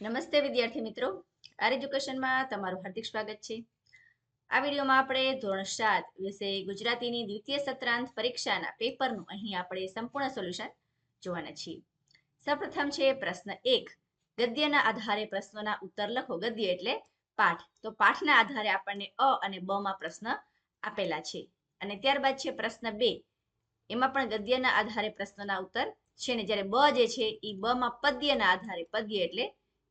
નમસ્તે વિદ્યાર્થી મિત્રો. આર એજ્યુકેશનમાં તમારું હાર્દિક સ્વાગત છે. આ વિડીયોમાં આપણે ધોરણ સાત વિષય ગુજરાતીની દ્વિતીય સત્રાંત પરીક્ષાના પેપરનું અહીં આપણે સંપૂર્ણ સોલ્યુશન જોવાના છીએ. સૌપ્રથમ છે પ્રશ્ન એક. ગદ્યના આધારે પ્રશ્નોના ઉત્તર લખો. ગદ્ય એટલે પાઠ. તો પાઠના આધારે આપણને અ અને બ માં પ્રશ્ન આપેલા છે. અને ત્યારબાદ છે પ્રશ્ન બે. એમાં પણ ગદ્યના આધારે પ્રશ્નોના ઉત્તર છે ને જ્યારે બ જે છે એ બ માં પદ્યના આધારે, પદ્ય એટલે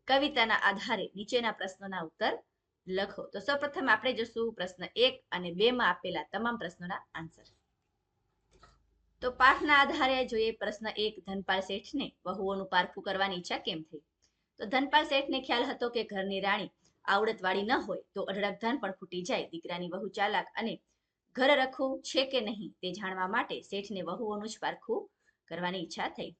કવિતાના આધારે નીચેના પ્રશ્નોના ઉત્તર લખો. તો સૌપ્રથમ આપણે જોશું પ્રશ્ન એક અને બે માં આપેલા તમામ પ્રશ્નોના આન્સર તો પાઠના આધારે જોઈએ પ્રશ્ન એક, ધનપાલ શેઠને વહુઓનું પારખું કરવાની ઈચ્છા કેમ થઈ? તો ધનપાલ શેઠને ખ્યાલ હતો કે ઘરની રાણી આવડતવાળી ન હોય તો અઢળક ધન પણ ફૂટી જાય. દીકરાની વહુ ચાલાક અને ઘર રખવું છે કે નહીં તે જાણવા માટે શેઠને વહુઓનું જ પારખું કરવાની ઈચ્છા થઈ.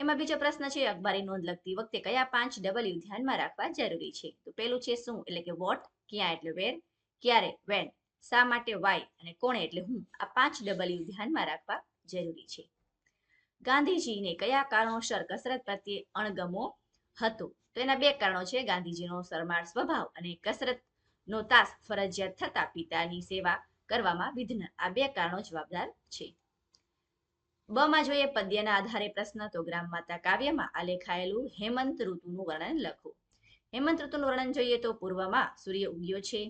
એમાં બીજો પ્રશ્ન છે, અખબારી નોંધ લખતી વખતે કયા પાંચ ડબલ્યુ ધ્યાનમાં રાખવા જરૂરી છે? તો પેલું છે શું? એટલે કે વોટ ક્યાં એટલે વેર ક્યારે વેન શા માટે વાય અને કોણે એટલે હું? આ પાંચ ડબલ્યુ ધ્યાનમાં રાખવા જરૂરી છે. ગાંધીજીને કયા કારણોસર કસરત પ્રત્યે અણગમો હતો? તો એના બે કારણો છે, ગાંધીજીનો શરમાળ સ્વભાવ અને કસરતનો તાસ ફરજિયાત થતા પિતાની સેવા કરવામાં વિઘ્ન. આ બે કારણો જવાબદાર છે. બ માં જોઈએ પદ્યના આધારે પ્રશ્ન તો ગ્રામ માતા કાવ્યમાં આલેખાયેલું હેમંત ઋતુનું વર્ણન લખો. હેમંત ઋતુનું વર્ણન જોઈએ તો પૂર્વમાં સૂર્ય ઉગ્યો છે,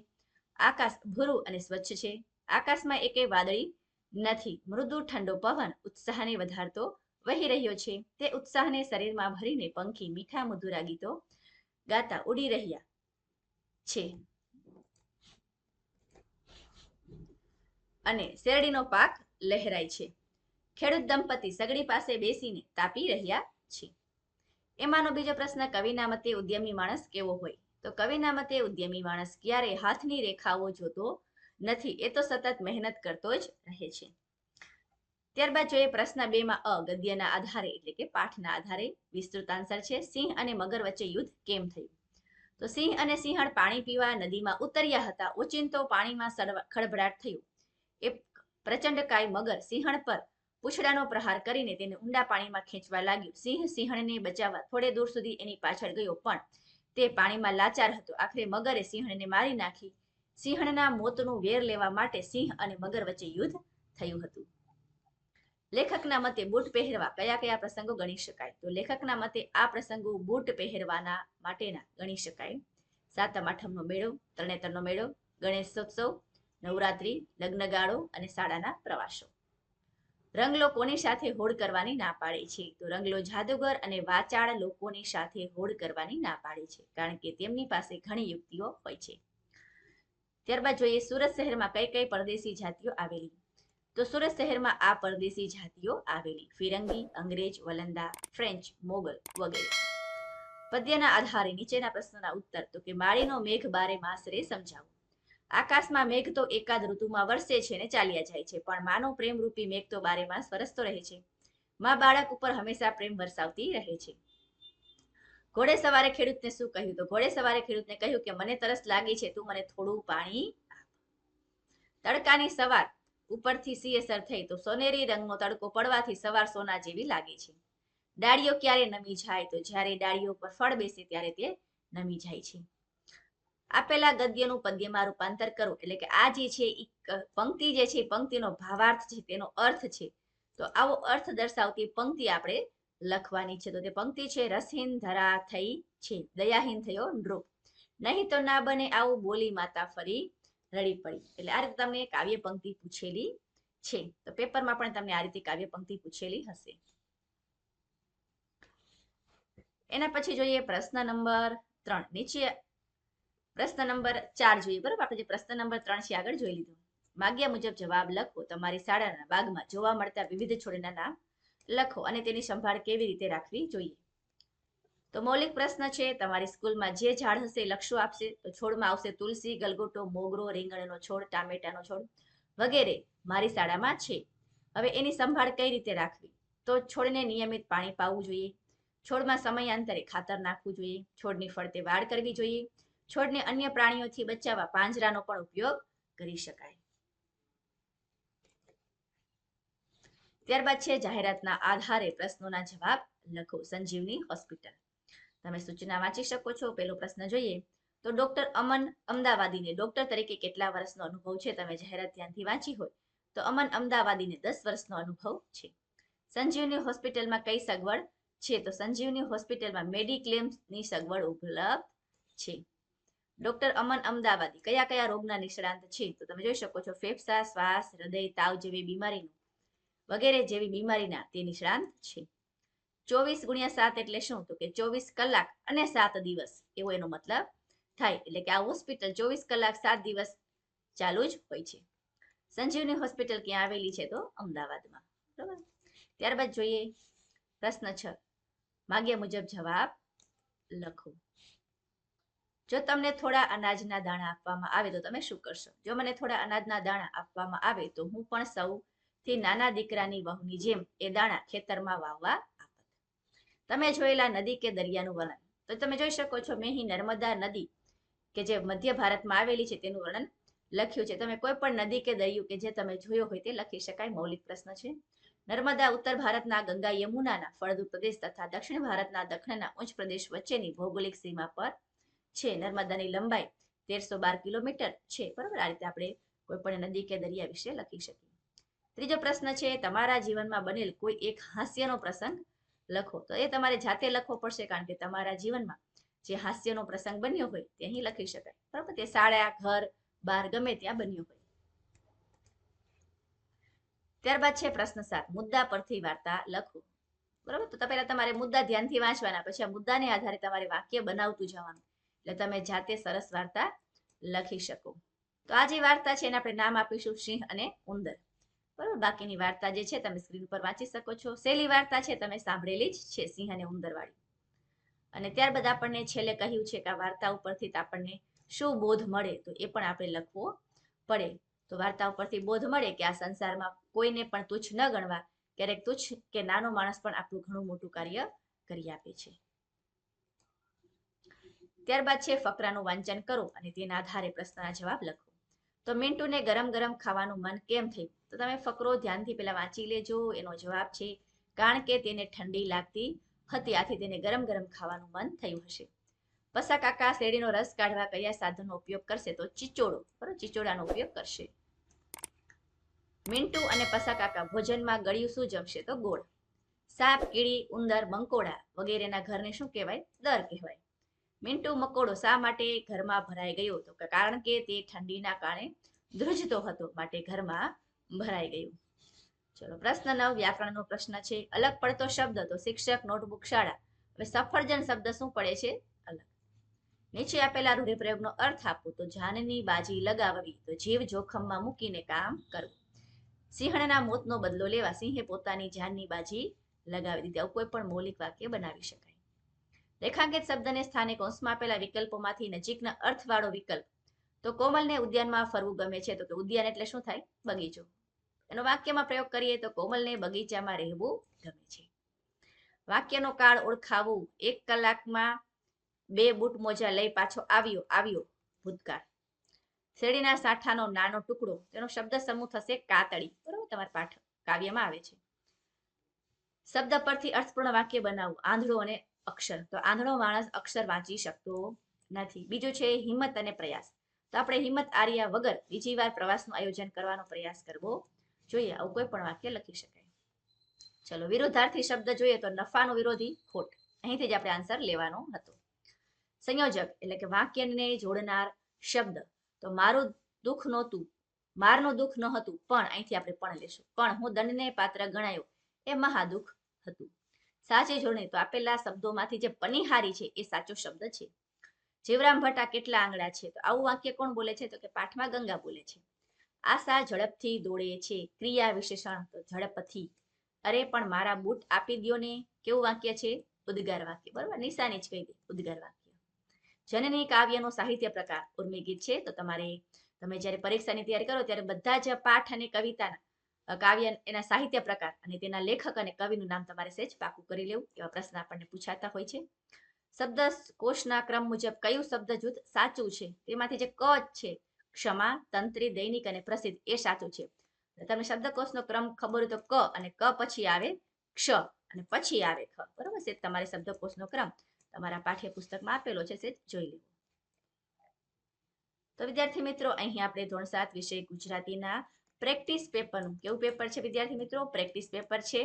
આકાશ ભૂરું અને સ્વચ્છ છે, આકાશમાં એકે વાદળી નથી, મૃદુ ઠંડો પવન ઉત્સાહને વધારતો વહી રહ્યો છે. તે ઉત્સાહને શરીરમાં ભરીને પંખી મીઠા મધુરા ગીતો ગાતા ઉડી રહ્યા છે. અને શેરડીનો પાક લહેરાય છે. ખેડૂત દંપતી સગડી પાસે બેસીને તાપી રહ્યા છે. એમાંનો બીજો પ્રશ્ન, કવિના મતે ઉદ્યમી માણસ કેવો હોય? તો કવિના મતે ઉદ્યમી માણસ ક્યારે હાથની રેખાઓ જોતો નથી એ તો સતત મહેનત કરતો જ રહે છે. ત્યારબાદ જોઈએ પ્રશ્ન બે માં અ, ગદ્યના આધારે એટલે કે પાઠના આધારે વિસ્તૃત આન્સર છે, સિંહ અને મગર વચ્ચે યુદ્ધ કેમ થયું? તો સિંહ અને સિંહણ પાણી પીવા નદીમાં ઉતર્યા હતા, ઓચિંતો પાણીમાં ખળભળાટ થયું. એ પ્રચંડકાય મગર સિંહણ પર પૂંછડાનો પ્રહાર કરીને તેને ઊંડા પાણીમાં ખેંચવા લાગ્યું. સિંહ સિંહણને બચાવવા થોડે દૂર સુધી એની પાછળ ગયો, પણ તે પાણીમાં લાચાર હતો. આખરે મગરે સિંહણને મારી નાખી. સિંહણના મોતનું વેર લેવા માટે સિંહ અને મગર વચ્ચે યુદ્ધ થયું હતું. લેખકના મતે બૂટ પહેરવા કયા કયા પ્રસંગો ગણી શકાય? તો લેખકના મતે આ પ્રસંગો બૂટ પહેરવાના માટેના ગણી શકાય. સાતમ આઠમનો મેળો, તરણેતરનો મેળો, ગણેશોત્સવ, નવરાત્રી, લગ્નગાળો અને શાળાના પ્રવાસો. રંગલો કોની સાથે હોડ કરવાની ના પાડે છે. તો રંગલો જાદુગર અને વાચાળ લોકોની સાથે હોડ કરવાની ના પાડે છે, કારણ કે તેમની પાસે ઘણી યુક્તિઓ હોય છે. ત્યારબાદ જોઈએ સુરત શહેરમાં કઈ કઈ પરદેશી જાતિઓ આવેલી? તો સુરત શહેરમાં આ પરદેશી જાતિઓ આવેલી. ફિરંગી, અંગ્રેજ, વલંદા, ફ્રેન્ચ, મોગલ વગેરે. પદ્યના આધારે નીચેના પ્રશ્નોના ઉત્તર તો કે માળીનો મેઘ બારે માસરે સમજાવો. આકાશમાં મેઘ તો એકાદ ઋતુમાં વરસે છે ને ચાલ્યા જાય છે, પણ માનો પ્રેમ રૂપી મેઘ તો બારે માસ વરસતો રહે છે. માં બાળક ઉપર હંમેશા પ્રેમ વરસાવતી રહે છે. ઘોડે સવારે ખેડૂતને શું કહ્યું? તો ઘોડે સવારે ખેડૂતને કહ્યું કે, મને તરસ લાગી છે, તું મને થોડું પાણી તડકાની સવાર ઉપરથી સિંહ અસર થઈ તો સોનેરી રંગનો તડકો પડવાથી સવાર સોના જેવી લાગે છે. ડાળીઓ ક્યારે નમી જાય? તો જ્યારે ડાળીઓ પર ફળ બેસે ત્યારે તે નમી જાય છે. આપેલા ગદ્યનું પદ્યમાં રૂપાંતર કરો. એટલે કે આ જે છે પંક્તિ જે છે પંક્તિનો ભાવાર્થ છે, તેનો અર્થ છે. તો આવો અર્થ દર્શાવતી પંક્તિ આપણે લખવાની છે. તો તે પંક્તિ છે રસહીન ધરા થઈ છે, દયાહીન થયો નૃપ. નહીં તો ના બને આવું બોલી માતા ફરી રડી પડી. એટલે આ રીતે તમને કાવ્ય પંક્તિ પૂછેલી છે. તો પેપરમાં પણ તમને આ રીતે કાવ્ય પંક્તિ પૂછેલી હશે. એના પછી જોઈએ પ્રશ્ન નંબર ત્રણ. નીચે પ્રશ્ન નંબર ચાર જોઈએ, બરોબર? આપણે જે પ્રશ્ન નંબર ત્રણ છે આગળ જોઈ લીધું. માગ્યા મુજબ જવાબ લખો. તમારી શાળાના બાગમાં જોવા મળતા વિવિધ છોડના નામ લખો અને તેની સંભાળ કેવી રીતે રાખવી જોઈએ? તો મૌલિક પ્રશ્ન છે, તમારી સ્કૂલમાં જે ઝાડ હશે લક્ષ્યો લક્ષો આપશે. તો છોડમાં આવશે તુલસી, ગલગોટો, મોગરો, રીંગણનો છોડ, ટામેટાનો છોડ વગેરે મારી શાળામાં છે. હવે એની સંભાળ કઈ રીતે રાખવી? તો છોડને નિયમિત પાણી પાવું જોઈએ. છોડમાં સમયાંતરે ખાતર નાખવું જોઈએ. છોડની ફરતે વાડ કરવી જોઈએ. છોડને અન્ય પ્રાણીઓથી બચાવવા પાંજરાનો પણ ઉપયોગ કરી શકાય. ત્યારબાદ છે જાહેરાતના આધારે પ્રશ્નોના જવાબ લખો. સંજીવની હોસ્પિટલ. તમે સૂચના વાંચી શકો છો. પેલો પ્રશ્ન જોઈએ તો ડોક્ટર અમન અમદાવાદીને ડોક્ટર તરીકે કેટલા વર્ષનો અનુભવ છે? તમે જાહેરાત ધ્યાનથી વાંચી હોય તો અમન અમદાવાદીને દસ વર્ષનો અનુભવ છે. સંજીવની હોસ્પિટલમાં કઈ સગવડ છે? તો સંજીવની હોસ્પિટલમાં મેડિક્લેમ્સની સગવડ ઉપલબ્ધ છે. ડોક્ટર અમન અમદાવાદી, કયા કયા રોગના નિષ્ણાંત છે? તો તમે જોઈ શકો છો, ફેફસા, શ્વાસ, હૃદય, તાવ જેવી બીમારીનું, વગેરે જેવી બીમારીના તે નિષ્ણાંત છે. ચોવીસ ગુણ્યા સાત એટલે શું? તો કે ચોવીસ કલાક અને સાત દિવસ, એવો એનો મતલબ થાય. એટલે કે આ હોસ્પિટલ ચોવીસ કલાક, સાત દિવસ ચાલુ જ હોય છે. સંજીવની હોસ્પિટલ ક્યાં આવેલી છે? તો અમદાવાદમાં. બરાબર? ત્યારબાદ જોઈએ પ્રશ્ન છ. માગ્યા મુજબ જવાબ લખો. જો તમને થોડા અનાજના દાણા આપવામાં આવે તો તમે શું કરશો? જો મને થોડા અનાજના દાણા આપવામાં આવે તો હું પણ સૌથી નાના દીકરાની વહુની જેમ એ દાણા ખેતરમાં વાવવા આપત. તમે જોયેલા નદી કે દરિયાનું વર્ણન. તો તમે જોઈ શકો છો મેં અહીં નર્મદા નદી કે જે મધ્ય ભારતમાં આવેલી છે તેનું વર્ણન લખ્યું છે. તમે કોઈ પણ નદી કે દરિયું કે જે તમે જોયો હોય તે લખી શકાય. મૌલિક પ્રશ્ન છે. નર્મદા ઉત્તર ભારતના ગંગા યમુનાના ફળદ્રુપ પ્રદેશ તથા દક્ષિણ ભારતના દખણના ઉચ્ચ પ્રદેશ વચ્ચેની ભૌગોલિક સીમા પર છે, નર્મદાની લંબાઈ તેરસો બાર કિલોમીટર છે, બરાબર? આ રીતે આપણે કોઈ પણ નદી કે દરિયા વિશે લખી શકીએ. ત્રીજો પ્રશ્ન છે, તમારા જીવનમાં બનેલ કોઈ એક હાસ્યનો પ્રસંગ લખો. તો એ તમારે જાતે લખવો પડશે, કારણ કે તમારા જીવનમાં જે હાસ્યનો પ્રસંગ બન્યો હોય તે અહીં લખી શકાય. બરાબર? તે શાળા, ઘર, બાર, ગમે ત્યાં બન્યો હોય. ત્યારબાદ છે પ્રશ્ન સાત, મુદ્દા પરથી વાર્તા લખો. બરાબર? તો પહેલા તમારે મુદ્દા ધ્યાનથી વાંચવાના, પછી આ મુદ્દાને આધારે તમારે વાક્ય બનાવતું જવાનું. એટલે તમે જાતે સરસ વાર્તા લખી શકો. તો આ જે વાર્તા છે એને આપણે નામ આપીશું સિંહ અને ઉંદર. બરાબર? બાકીની વાર્તા જે છે તમે સ્ક્રીન પર વાંચી શકો છો. સહેલી વાર્તા છે તમે સાંભળેલી જ છે સિંહ અને ઉંદર વાળી અને ત્યારબાદ આપણને છેલ્લે કહ્યું છે કે આ વાર્તા ઉપરથી આપણને શું બોધ મળે તો એ પણ આપણે લખવો પડે. તો વાર્તા ઉપરથી બોધ મળે કે આ સંસારમાં કોઈને પણ તુચ્છ ન ગણવા. ક્યારેક તુચ્છ કે નાનો માણસ પણ આપણું ઘણું મોટું કાર્ય કરી આપે છે. ત્યારબાદ છે ફકરાનું વાંચન કરો અને તેના આધારે પ્રશ્નના જવાબ લખો. તો મિન્ટુને ગરમ ગરમ ખાવાનું મન કેમ થયું? તો તમે ફકરો ધ્યાનથી પહેલા વાંચી લેજો, એનો જવાબ છે, કારણ કે તેને ઠંડી લાગતી હતી, આથી તેને ગરમ ગરમ ખાવાનું મન થયું હશે. પસા કાકા શેરડીનો રસ કાઢવા કયા સાધનનો ઉપયોગ કરશે? તો ચીચોડો બરોબર? ચીચોડાનો ઉપયોગ કરશે. મિન્ટુ અને પસા કાકા ભોજનમાં ગળ્યું શું જમશે? તો ગોળ. સાપ, કીડી, ઉંદર મંકોડા વગેરેના ઘરને શું કહેવાય? દર કહેવાય. મિન્ટુ મકોડો શા માટે ઘરમાં ભરાઈ ગયો તો કારણ કે તે ઠંડીના કારણે ધ્રુજતો હતો, માટે ઘરમાં ભરાઈ ગયું. ચલો, પ્રશ્ન નવ, વ્યાકરણનો પ્રશ્ન છે. અલગ પડતો શબ્દ તો શિક્ષક નોટબુક શાળા. હવે સફરજન શબ્દ શું પડે છે? અલગ. નીચે આપેલા રૂઢિપ્રયોગનો અર્થ આપો. તો જાનની બાજી લગાવવી. તો જીવ જોખમમાં મૂકીને કામ કરવું. સિંહણના મોતનો બદલો લેવા સિંહે પોતાની જાનની બાજી લગાવી દીધી. આવું કોઈ પણ મૌલિક વાક્ય બનાવી શકાય. રેખાંકિત શબ્દને સ્થાને કૌંસમાં આપેલા વિકલ્પોમાંથી નજીકના અર્થવાળો વિકલ્પ. તો કોમલને ઉદ્યાનમાં ફરવું ગમે છે તો કે ઉદ્યાન એટલે શું થાય? બગીચો. એનો વાક્યમાં પ્રયોગ કરીએ તો કોમલને બગીચામાં રહેવું ગમે છે. વાક્યનો કાળ ઓળખાવું એક કલાકમાં બે બૂટ મોજા લઈ પાછો આવ્યો આવ્યો ભૂતકાળ. શેરડીના સાઠાનો નાનો ટુકડો. તેનો શબ્દ સમૂહ થશે કાતળી. બરોબર? તમારા પાઠ કાવ્યમાં આવે છે. શબ્દ પરથી અર્થપૂર્ણ વાક્ય બનાવવું. આંધળો અને અક્ષર. તો આંધળો માણસ અક્ષર વાંચી શકતો નથી. બીજો છે હિંમત અને પ્રયાસ. તો આપણે હિંમત આર્યા વગર બીજી વાર પ્રવાસનું આયોજન કરવાનો પ્રયાસ કરવો જોઈએ. આવું કોઈ પણ વાક્ય લખી શકાય. ચલો, વિરોધાર્થી શબ્દ જોઈએ તો નફાનો વિરોધી ખોટ. અહીંથી જ આપણે આન્સર લેવાનો હતો. સંયોજક એટલે કે વાક્યને જોડનાર શબ્દ. તો મારું દુઃખ નહોતું. મારનું દુઃખ ન હતું, પણ અહીંથી આપણે પણ લેશું. પણ હું દંડને પાત્ર ગણાયો. એ મહાદુઃખ હતું. સાચી જોડણી તો આપેલા શબ્દોમાંથી જે પનિહારી છે એ સાચો શબ્દ છે. જીવરામ ભટ્ટા કેટલા આંગળા છે? તો આવું વાક્ય કોણ બોલે છે? તો કે પાઠમાં ગંગા બોલે છે. આશા ઝડપથી દોડે છે, ક્રિયા વિશેષણ તો ઝડપથી. અરે પણ મારા બૂટ આપી દ્યો ને. કેવું વાક્ય છે? ઉદ્ગાર વાક્ય. બરોબર? નિશાની જ કહી દે. ઉદ્ગાર વાક્ય. જનની કાવ્યનો સાહિત્ય પ્રકાર ઉર્મી ગીત છે. તો તમારે, તમે જ્યારે પરીક્ષાની તૈયારી કરો ત્યારે બધા જ પાઠ અને કવિતાના કાવ્ય એના સાહિત્ય પ્રકાર અને તેના લેખક અને કવિનું નામ તમારે સહેજ પાકું કરી લેવું, એવા પ્રશ્ન આપણને પૂછાતા હોય છે. શબ્દ કોષના ક્રમ મુજબ કયું શબ્દ જૂથ સાચું છે? તેમાંથી જે ક છે, ક્ષમા, તંત્રી, દૈનિક અને પ્રસિદ્ધ, એ સાચું છે. તમને શબ્દકોશનો ક્રમ ખબર હોય તો ક અને ક પછી આવે ક્ષ અને પછી આવે ખ. બરોબર છે તમારે શબ્દકોશનો ક્રમ તમારા પાઠ્યપુસ્તકમાં આપેલો છે તે જોઈ લેવો. તો વિદ્યાર્થી મિત્રો, અહીં આપણે ધોરણ સાત વિષય ગુજરાતીના પ્રેક્ટિસ પેપરનું. કેવું પેપર છે, વિદ્યાર્થી મિત્રો? પ્રેક્ટિસ પેપર છે.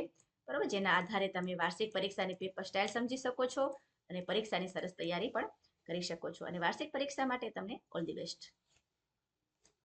બરોબર? જેના આધારે તમે વાર્ષિક પરીક્ષાની પેપર સ્ટાઇલ સમજી શકો છો અને પરીક્ષાની સરસ તૈયારી પણ કરી શકો છો. અને વાર્ષિક પરીક્ષા માટે તમને ઓલ ધી બેસ્ટ.